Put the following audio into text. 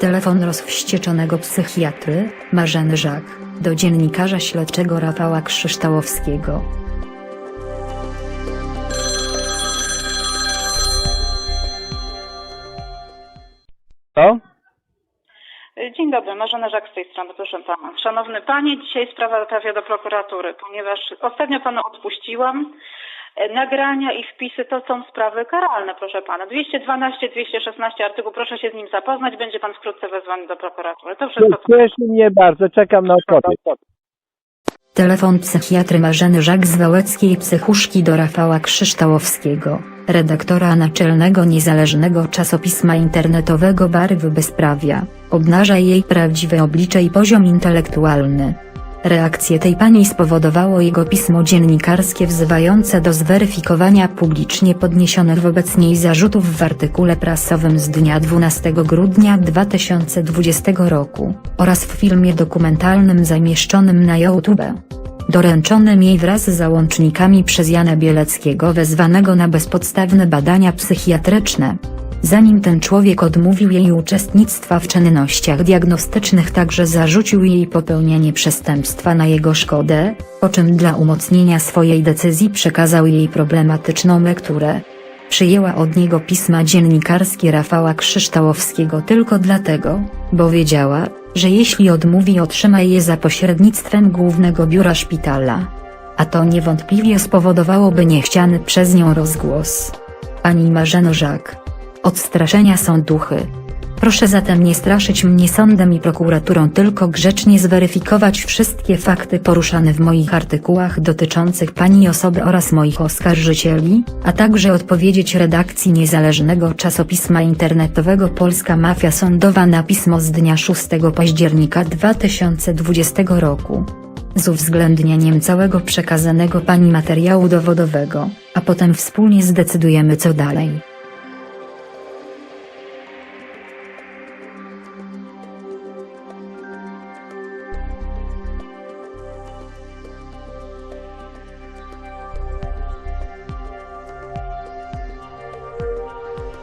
Telefon rozwścieczonego psychiatry, Marzeny Żak, do dziennikarza śledczego Rafała Krzyształowskiego. To? Dzień dobry, Marzena Żak z tej strony, proszę pana. Szanowny panie, dzisiaj sprawa trafia do prokuratury, ponieważ ostatnio panu odpuściłam. E, Nagrania i wpisy to są sprawy karalne, proszę pana. 212, 216 artykuł, proszę się z nim zapoznać, będzie pan wkrótce wezwany do prokuratury. To wszystko. Cieszy mnie bardzo, czekam na odpowiedź. Telefon psychiatry Marzeny Żak z Wałeckiej Psychuszki do Rafała Krzyształowskiego, redaktora naczelnego niezależnego czasopisma internetowego Barwy Bezprawia, obnaża jej prawdziwe oblicze i poziom intelektualny. Reakcję tej pani spowodowało jego pismo dziennikarskie wzywające do zweryfikowania publicznie podniesionych wobec niej zarzutów w artykule prasowym z dnia 12 grudnia 2020 roku, oraz w filmie dokumentalnym zamieszczonym na YouTube. Doręczonym jej wraz z załącznikami przez Jana Bieleckiego wezwanego na bezpodstawne badania psychiatryczne. Zanim ten człowiek odmówił jej uczestnictwa w czynnościach diagnostycznych także zarzucił jej popełnianie przestępstwa na jego szkodę, po czym dla umocnienia swojej decyzji przekazał jej problematyczną lekturę. Przyjęła od niego pisma dziennikarskie Rafała Krzyształowskiego tylko dlatego, bo wiedziała, że jeśli odmówi otrzyma je za pośrednictwem głównego biura szpitala. A to niewątpliwie spowodowałoby niechciany przez nią rozgłos. Pani Marzeno Żak. Odstraszenia są duchy. Proszę zatem nie straszyć mnie sądem i prokuraturą, tylko grzecznie zweryfikować wszystkie fakty poruszane w moich artykułach dotyczących pani osoby oraz moich oskarżycieli, a także odpowiedzieć redakcji niezależnego czasopisma internetowego Polska Mafia Sądowa na pismo z dnia 6 października 2020 roku. Z uwzględnieniem całego przekazanego pani materiału dowodowego, a potem wspólnie zdecydujemy co dalej.